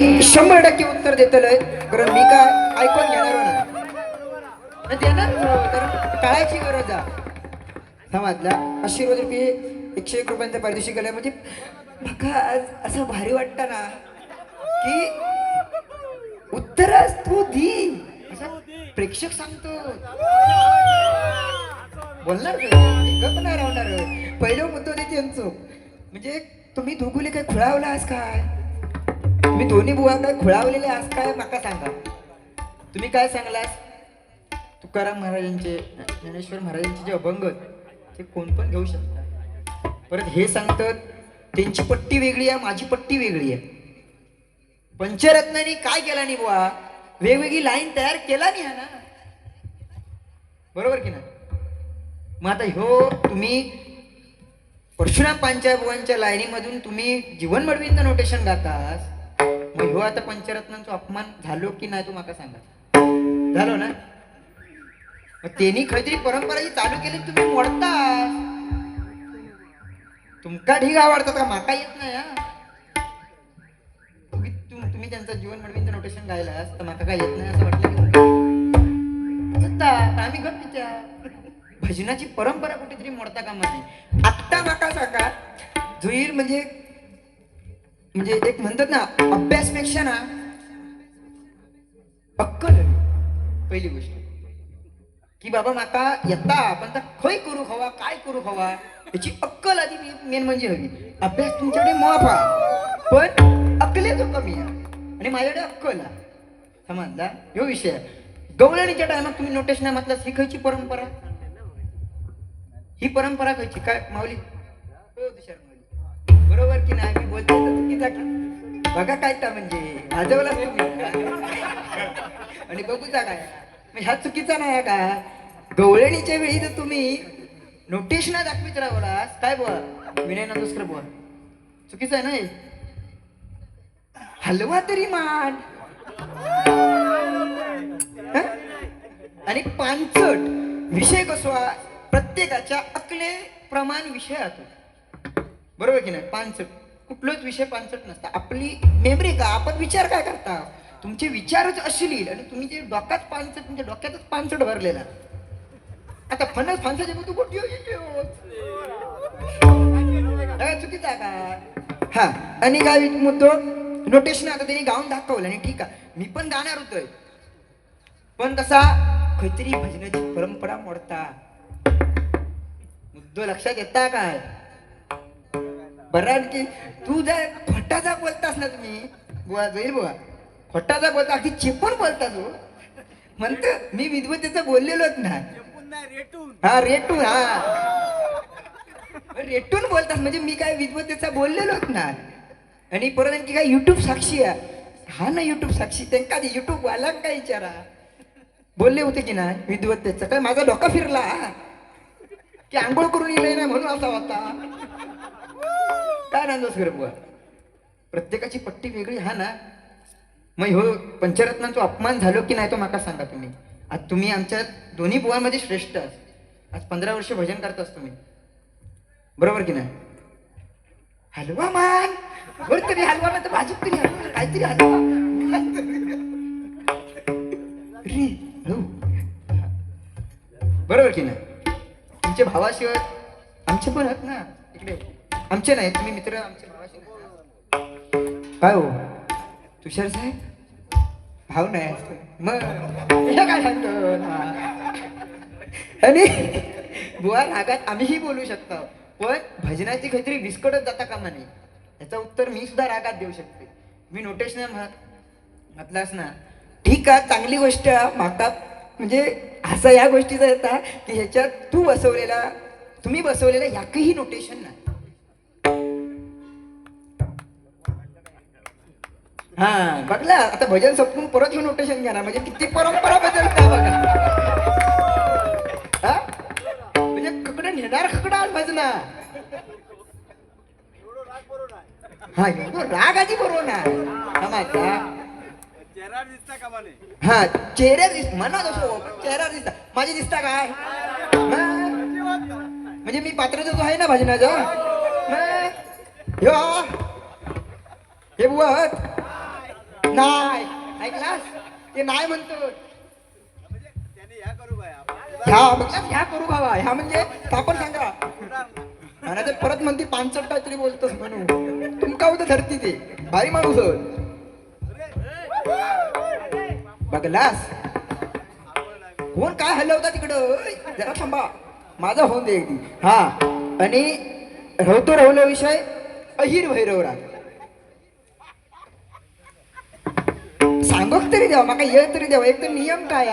शंभर टक्के उत्तर देतलय. कारण मी काय ऐकून घेणार ना? देणार तर टाळायची गरज आहे. समाजला. आशीर्वाद रुपये एकशे एक रुपयांचा परदेशी आलं म्हणजे बघा आज असं भारी वाटतं ना की उत्तर तू दी. असं प्रेक्षक सांगतो. बोलणार नाही, राहणार पहिलं मुद्दा ते त्यांचं. म्हणजे तुम्ही धुगुले काय खुळावला आज काय? तुम्ही दोन्ही बुवा काय खुळावलेले आज काय माका सांगा? तुम्ही काय सांगलास? तुकाराम महाराजांचे ज्ञानेश्वर महाराजांचे जे अभंग ते कोण पण घेऊ शकता परत हे सांगतात त्यांची पट्टी वेगळी आहे माझी पट्टी वेगळी आहे. पंचरत्नानी काय केला नाही बुवा? वेगवेगळी लाईन तयार केला नाही हा ना? बरोबर की ना मग आता ह्यो तुम्ही परशुराम पांचाबुवांच्या लाईनीमधून तुम्ही जीवन मडवींचं नोटेशन गातास. मग ह्यो आता पंचरत्नांचा अपमान झालो की नाही तू माका सांगा? झालो ना? मग त्यांनी खरीतरी परंपरा जी चालू केली तुम्ही मोडता तुमका ढीग आवडतात का? माका येत नाही हा. तुम्ही त्यांचं जीवन म्हणून नोटेशन गायला तर माका काय येत नाही असं वाटलं की आम्ही गप्प त्या भजनाची परंपरा कुठेतरी मोडता कामा नाही आत्ता माका सांगा झुईर म्हणजे म्हणजे एक म्हणतात ना अभ्यासपेक्षा ना अक्कल पहिली गोष्ट. की बाबा माका येता पण आता खय करू हवा काय करू हवा याची अक्कल आधी मेन म्हणजे हवी. अभ्यास तुमच्याकडे माफ. हा पण अक्कले तो कमी आहे. आणि माझ्याकडे अक्कल हा समजला? ह्यो विषय आहे. गवळणीच्या टायमात तुम्ही नोटेशन नाही म्हटलं ही खयची परंपरा? ही परंपरा खयची? काय माऊली? हो तुषार माऊली. बरोबर की नाही? का? बघा काय का म्हणजे? भाजवला तुम्ही. आणि बघूचा काय? मग ह्या चुकीचा नाही का? गवळणीच्या वेळी तर तुम्ही नोटीस ना दाखवीत राहलास काय बुवा? विनय दुसरं बुवा. चुकीचं आहे नाही हलवा तरी मान आणि पानचट. विषय कसवा प्रत्येकाच्या अकले प्रमाण विषय असतो बरोबर की नाही? पानचट. कुठलाच विषय पानचट नसता. आपली मेमरी का आपण विचार काय करता? तुमचे विचारच अश्लील आणि तुम्ही जे डोक्यात पानसट तुमच्या डोक्यातच पानसट भरलेला. आता फणस फणसाच्या तू कुठे चुकीचा का? हा आणि काय मुद्दो? नोटेशन आता त्यांनी गाऊन दाखवलं आणि ठीक आहे. मी पण गाणार होतोय. पण कसा? खैतरी भजनाची परंपरा मोडता. मुद्दो लक्षात येता काय? बरं की तू जर खोटाचा बोलतास ना तुम्ही बुवा जाईल बुवा. खोटाचा बोलता अगदी चिपून बोलता तू. म्हणतो मी विद्वतेचं बोललेलोच ना. हा रेटून हा. रेटून बोलतास म्हणजे मी काय विद्वतेचा बोललेलोच ना. आणि परत आणखी काय युट्यूब साक्षी आहे. हा ना युट्यूब साक्षी त्यांना युट्यूब वाला काय विचारा? बोलले होते की नाही विद्वत्तेचं. काय माझा डोका फिरला? की आंघोळ करून येईल ना म्हणून असा होता. काय नांदोस घर बुवा प्रत्येकाची पट्टी वेगळी हा ना. मग हो पंचरत्नांचा अपमान झालो की नाही तो माका सांगा तुम्ही. आज तुम्ही आमच्या दोन्ही बुवांमध्ये श्रेष्ठ आहात. आज पंधरा वर्ष भजन करतास तुम्ही. बरोबर की नाही? हलवा मान. वर तरी हलवा ना तर भाजप तरी हलवा काहीतरी हलवा. रे, बरोबर की नाही? तुमच्या भावाशिवाय आमचे पण आहेत ना. इकडे. आमचे नाही तुम्ही मित्र आमचे भावाशी नाही. काय हो? तुषार साहेब? भाव नाही मग? हे काय सांगतो आणि बुवा रागात आम्हीही बोलू शकतो पण भजनाची काहीतरी विस्कटत जाता कामा नाही याचं उत्तर मी सुद्धा रागात देऊ शकते. मी नोटेशन म्हटलास ना ठीक आहे चांगली गोष्ट माका म्हणजे असं या गोष्टीचा येता की ह्याच्यात तू बसवलेला तुम्ही बसवलेला याकही नोटेशन नाही. हा बघला आता भजन संपून परत येऊन नोटेशन घ्या ना म्हणजे किती परंपरा बदलता बघा. हा? म्हणजे ककडे नेणार ककडा भजना हा राग आधी बरोबर ना. हा माझा हा चेहरा दिस मनात असो पण चेहरा दिसता. माझे दिसता काय? म्हणजे मी पात्र जो आहे ना भजनाचा. हे? बुवा नाही. ऐकलास ते नाही म्हणतो. ह्या करू बाया ह्या ह्या करू भावा ह्या म्हणजे तापण सांगा. आणि ते परत म्हणते पानसट काहीतरी बोलतोस म्हणून. तुमका होतं धरती ते. भारी माणूस बघलास कोण काय हलवता तिकडं? जरा थांबा. माझा होऊन दे हा. आणि रवतो रवलो विषय अहिर भैरवरा सांगोक तरी द्यावं माका ये तरी द्यावं एक तर नियम काय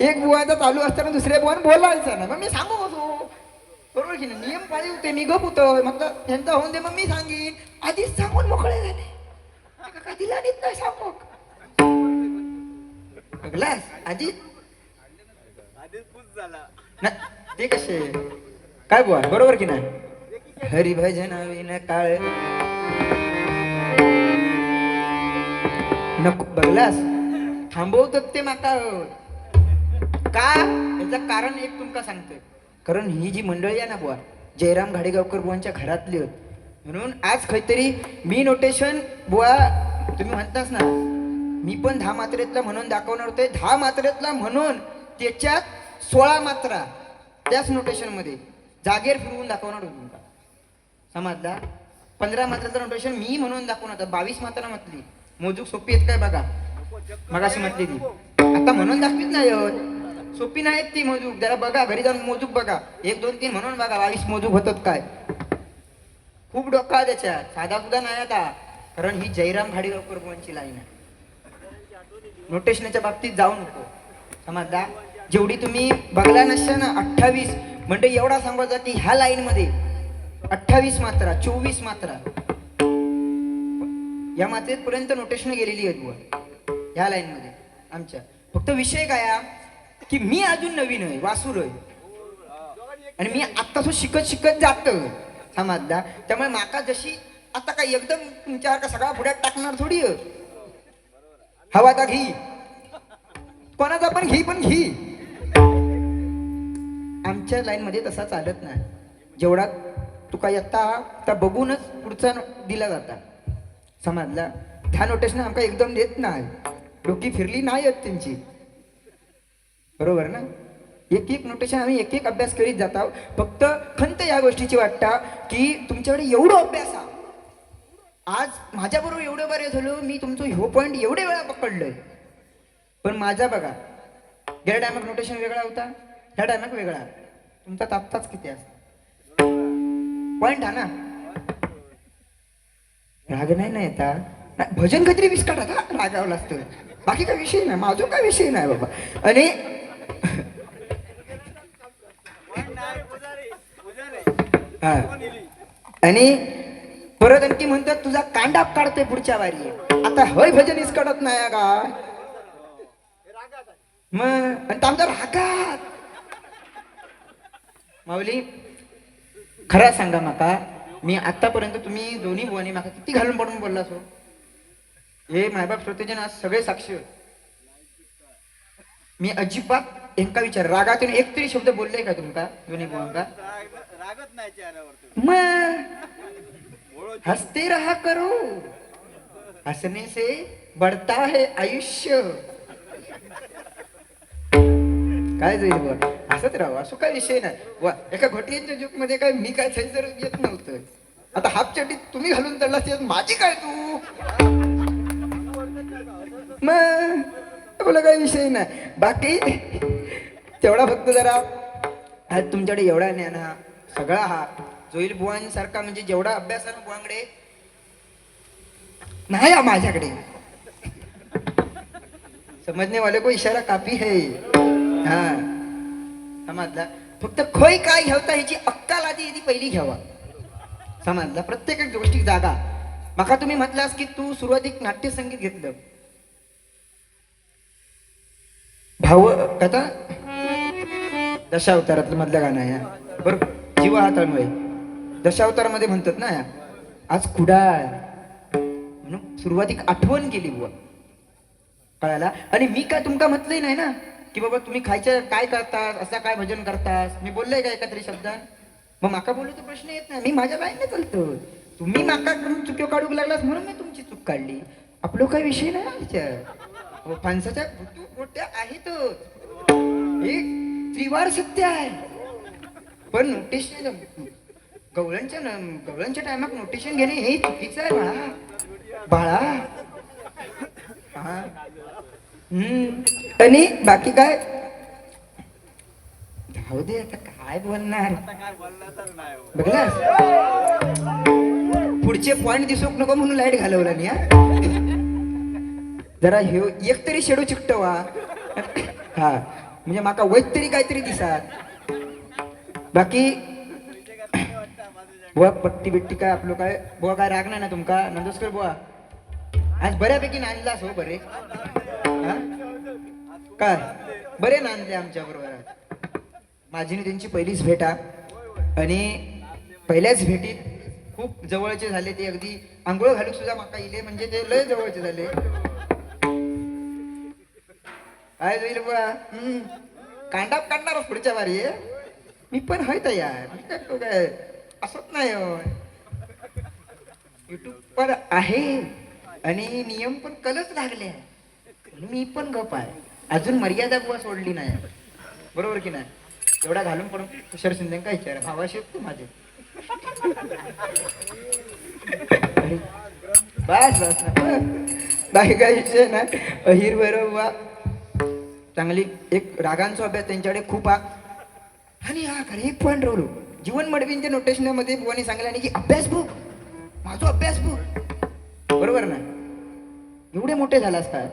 एक बुवाचा चालू असताना दुसऱ्या बुवान बोलायचं ना मग मी सांगू कसो? बरोबर की नाही? नियम पाळी होते मी गप मग त्यांचा होऊन दे मग मी सांगेन. आधीच सांगून मोकळे झाले. माका दिला नीत नाही सांगू. बघलास आधी आधीच झाला ना ते कसे? काय बुवा बरोबर की नाही? हरिभजन विन काळ. नको बघलास? थांबवतात ते माका का? याचं कारण एक तुमका सांगतोय. कारण ही जी मंडळी आहे ना बुवा जयराम घाडेगावकर बुवांच्या घरातली होत. म्हणून आज काहीतरी मी नोटेशन बुवा तुम्ही म्हणतास ना मी पण दहा मात्रेतला म्हणून दाखवणार होते. दहा मात्रेतला म्हणून त्याच्यात सोळा मात्रा त्याच नोटेशनमध्ये जागेर फिरवून दाखवणार होतो तुमका. समजला? पंधरा मात्राचं नोटेशन मी म्हणून दाखवणार होतं. बावीस मात्रा म्हटली. मोजूक सोपी आहेत काय बघा. मगाशी म्हटली ती. आता म्हणून दाखवीत नाही होत सोपी नाहीत ती मोजूक. जरा बघा घरी जाऊन मोजूक बघा. एक दोन तीन म्हणून बघा बावीस मोजूक होतात काय. खूप डोका त्याच्यात. साधा सुद्धा नाही आता. कारण ही जयराम घाडीगावकर बुवांची लाईन आहे. नोटेशनच्या बाबतीत जाऊ नको. समजदा जेवढी तुम्ही बघला नसता ना अठ्ठावीस. म्हणजे एवढा सांगायचा की ह्या लाईन मध्ये अठ्ठावीस मात्रा चोवीस मात्रा. या मात्रेपर्यंत नोटेशन गेलेली आहेत बुवा. ह्या लाईनमध्ये आमच्या. फक्त विषय काय हा? की मी अजून नवीन आहे वासूर आहे. आणि मी आत्ता तो शिकत शिकत जातो. समाजदा त्यामुळे माका जशी आता काय एकदम तुमच्यासारखा का सगळा पुढ्यात टाकणार थोडी हवा आता घी. कोणाचा पण घी पण घी. आमच्या लाईनमध्ये तसा चालत नाही. जेवढा तुका येता त्या बघूनच पुढचा दिला जाता. समजला? ध्यान नोटेशन आमका एकदम देत नाही. डोकी फिरली नाही येत त्यांची. बरोबर ना? एक एक नोटेशन आम्ही एक एक अभ्यास करीत जाता फक्त खंत या गोष्टीची वाटता की तुमच्याकडे एवढं अभ्यास हा आज माझ्याबरोबर एवढं बरे झालो मी तुमचं ह्यो पॉईंट एवढे वेळा पकडलोय. पण माझा बघा गेल्या टायमाक नोटेशन वेगळा होता ह्या टायमाक वेगळा. तुमचा तापताच किती असतो? पॉईंट हा ना? राग नाही ना येता नाही, भजन काहीतरी विस्काट आता रागावलं असतो बाकी काय विषय नाही माझं काय विषय नाही बाबा. आणि हा. आणि परत आणखी म्हणतात तुझा कांडाप काढतोय पुढच्या वारी. आता हय भजन इसकडत नाही का मग आणि आमचा रागात माऊली खरं सांगा माका मी आतापर्यंत तुम्ही दोन्ही बुवानी माका किती घालून पडून बोलला सो हो. हे मायबाप श्रोतेजन आज सगळे साक्षी. मी अजिबात एका विचार रागातून एक तरी शब्द बोलले का तुमका दोन्ही राग- रागत नाही हसते रहा करो. हसने से बढ़ता है आयुष्य. काय जाईल बुवा हसत राहू असं काय विषय नाही. वा एका घोटियांच्या जुगमध्ये काय मी काय सैजर येत नव्हतं. आता हाफ चड्डी तुम्ही घालून चढला माझी काय तू? मग बोला काही विषय नाही. बाकी तेवढा फक्त जरा. आज तुमच्याकडे एवढा ज्ञान हा सगळा हा जोईल बुवांसारखा म्हणजे जेवढा अभ्यास आहे ना बुवांकडे नाही हा माझ्याकडे. समजने वाले को इशारा कापी है. हा. समजला. फक्त खोय काय घ्यावता ह्याची अक्काल आधी आधी पहिली घ्यावा. समजला? प्रत्येक गोष्टी जागा. माका तुम्ही म्हटलास की तू सुरुवातीक नाट्यसंगीत घेतलं. भाव कथा? दशावतारातलं मधलं गाणं आहे बरोबर. जीवा हाताळमुळे दशावतारामध्ये म्हणतात ना आज कुडाळ. म्हणून सुरुवातीक आठवण केली बुवा. कळाला? आणि मी काय तुमका म्हटलंय नाही ना की बाबा तुम्ही खायचं काय करतास असा काय भजन करतास मी बोललोय का एका तरी शब्दान मग माका बोलू तर प्रश्न येत नाही. मी माझ्या बाईने चालतो. तुम्ही माका करून चुक्यो काढूक लागलास म्हणून मी तुमची चूक काढली. आपलो काही विषय नाही विचार. फणसाच्या ऋतू गोट्या आहेतच. हे त्रिवार सत्य आहे. पण नोटेशन गवळ्यांच्या गवळ्यांच्या टायमात नोटेशन घेणे हे चुकीचं आहे बाळा. बाळा. हा. हम्म. आणि बाकी काय? जाऊ दे आता काय बोलणार? बघ पुढचे पॉइंट दिसूक नको म्हणून लाइट घालवला मी हा. जरा हे एक तरी शेडू चिकटवा. हा म्हणजे माका वैत तरी काहीतरी दिसात बाकी बुवा पट्टी बिट्टी काय आपलं काय? बुवा काय रागणार ना तुमका? नंदस्कर बुवा. आज बऱ्यापैकी नांदलास हो बरे. काय? बरे नांदले आमच्या बरोबर आज. माझी आणि त्यांची पहिलीच भेट आणि पहिल्याच भेटीत खूप जवळचे झाले ते. अगदी आंघोळ घालूक सुद्धा माका इले म्हणजे ते लय जवळचे झाले. काय जाईल बा हम्म. कांडाप काढणार पुढच्या वारी. मी पण होय तयार. मी काय काय? असत नाही युट्यूब पण आहे आणि नियम पण कलच लागले आहे मी पण गप आहे. अजून मर्यादा बुवा सोडली नाही. बरोबर की नाही? एवढा घालून पण तुषार शिंदे काय विचार? भावाशी तू माझे? बस बस बस. बाकी काय विषय ना अहिर बरोबर चांगली एक रागांचा अभ्यास त्यांच्याकडे खूप हा आणि हा खरं एक पॉईंट राहिलो जीवन मडवींच्या नोटेशनमध्ये बुवानी सांगितलं की अभ्यास बुक माझा अभ्यास बुक बरोबर ना? एवढे मोठे झालास काय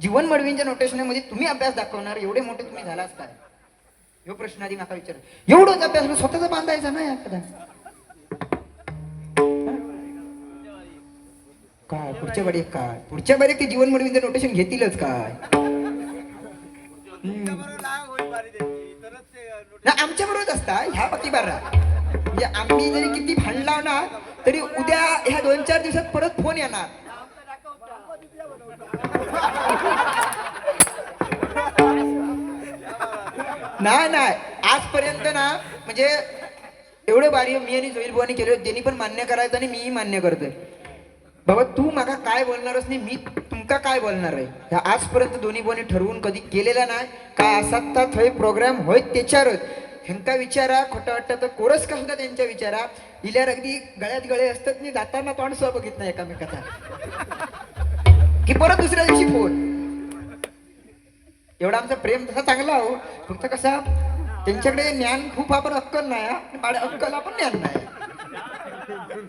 जीवन मडवींच्या नोटेशनमध्ये तुम्ही अभ्यास दाखवणार एवढे मोठे तुम्ही झालास काय ह्यो प्रश्न आधी माका विचार. एवढंच अभ्यास स्वतःचा बांधायचा ना एखादा काय पुढच्या बारीक काय? पुढच्या बारीक ते जीवन मडवींचं नोटेशन घेतीलच काय? आमच्या बरोबर असता ह्या पती बारा. म्हणजे आम्ही जरी किती भांडला ना तरी उद्या ह्या दोन चार दिवसात परत फोन येणार. नाही नाही आजपर्यंत ना म्हणजे एवढे बारी मी आणि जोईल बुवानी केले त्यांनी पण मान्य करायचं आणि मीही मान्य करतोय. बाबा तू माका काय बोलणारच नाही मी नेमका काय बोलणार आहे? ह्या आजपर्यंत दोन्ही बोनी ठरवून कधी केलेला नाही. काय असा तर थंय प्रोग्राम होय त्याच्यावरच. ह्यांका विचारा खोटं वाटतं तर कोरस का होता त्यांच्या विचारा? इल्यार अगदी गळ्यात गळे असतात मी जाताना तोंड सुद्धा बघित नाही एकामेकाचा. की परत दुसऱ्या दिवशी फोन एवढा आमचा प्रेम तसा चांगला हो. फक्त कसा त्यांच्याकडे ज्ञान खूप आपण अक्कल नाही अक्कल आपण ज्ञान नाही.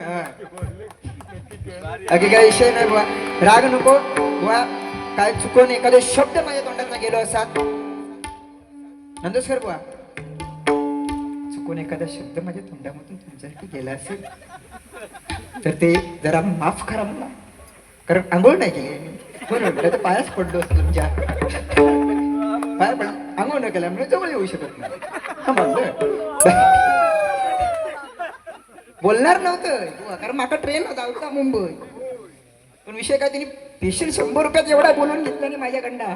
हा. बाकी काय विषय नाही बुवा राग नको बुवा काय चुकून एखादे शब्द माझ्या तोंडात गेलो असा नंदोस्कर बुवा चुकून एखादा शब्द माझ्या तोंडामधून तुमच्यासाठी गेला असेल तर ते जरा माफ करा मला कारण आंघोळ नाही केली मी. तर पायाच पडलो असतो तुमच्या पाया पड आंघोळ न केल्यामुळे जवळ येऊ शकत नाही हा म्हणलं. बोलणार नव्हतं. कारण माका ट्रेन होता होता मुंबई? पण विषय काय त्यांनी स्पेशल शंभर रुपयात एवढा बोलून घेतला नाही माझ्याकडनं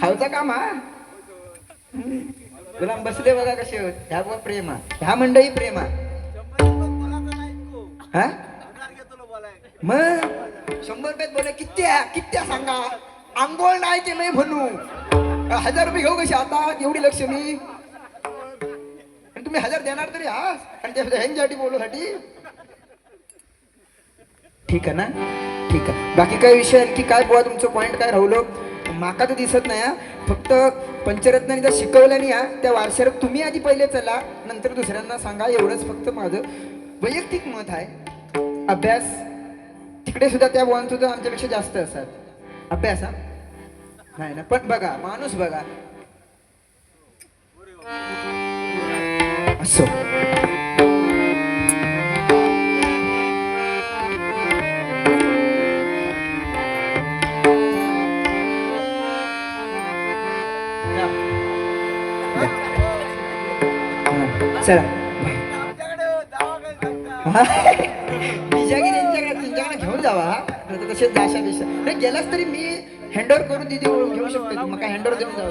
खावचा काम हा. तुला बसले बघा कसे ह्या बुवा प्रेमा. ह्या मंडळी प्रेमा. हा? मग? शंभर रुपयात बोला कित्या कित्या सांगा? आंघोळ नाही केलंय म्हणू हजार रुपये घेऊ कशी आता? एवढी लक्ष्मी आणि तुम्ही हजार देणार तरी आज आणि त्या ह्यांच्यासाठी बोलूसाठी ठीक आहे ना? ठीक आहे. बाकी काय विषय आणखी काय बुवा तुमचं पॉईंट काय राहुलो? माका तर दिसत नाही हा. फक्त पंचरत्नाने जर शिकवलं नाही हा त्या वारशाला तुम्ही आधी पहिले चला नंतर दुसऱ्यांना सांगा एवढंच फक्त माझं वैयक्तिक मत आहे. अभ्यास तिकडे सुद्धा त्या बुवांचं सुद्धा आमच्यापेक्षा जास्त असतात. अभ्यास हा? नाही ना पण बघा माणूस बघा. असो चला बाय. आमच्याकडे बिजागी त्यांच्याकडे तुमच्याकडे घेऊन जावा. नाही तर तसेच जाशा बिशा नाही गेलास तरी मी हँडओव्हर करून दिदी घेऊ शकतो मग काय हँडओव्हर देऊन जाऊ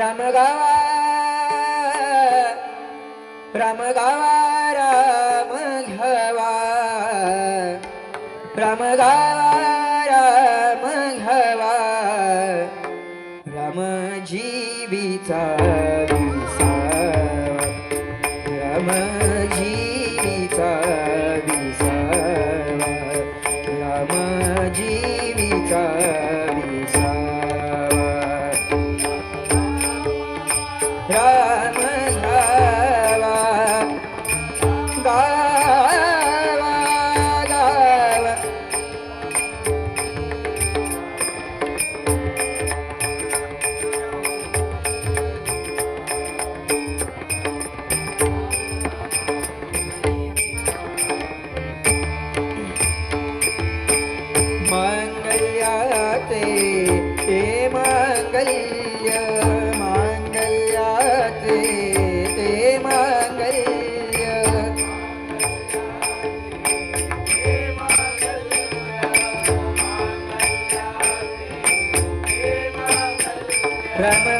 रामगावा रामगावा राम घवा रामगावा Yeah.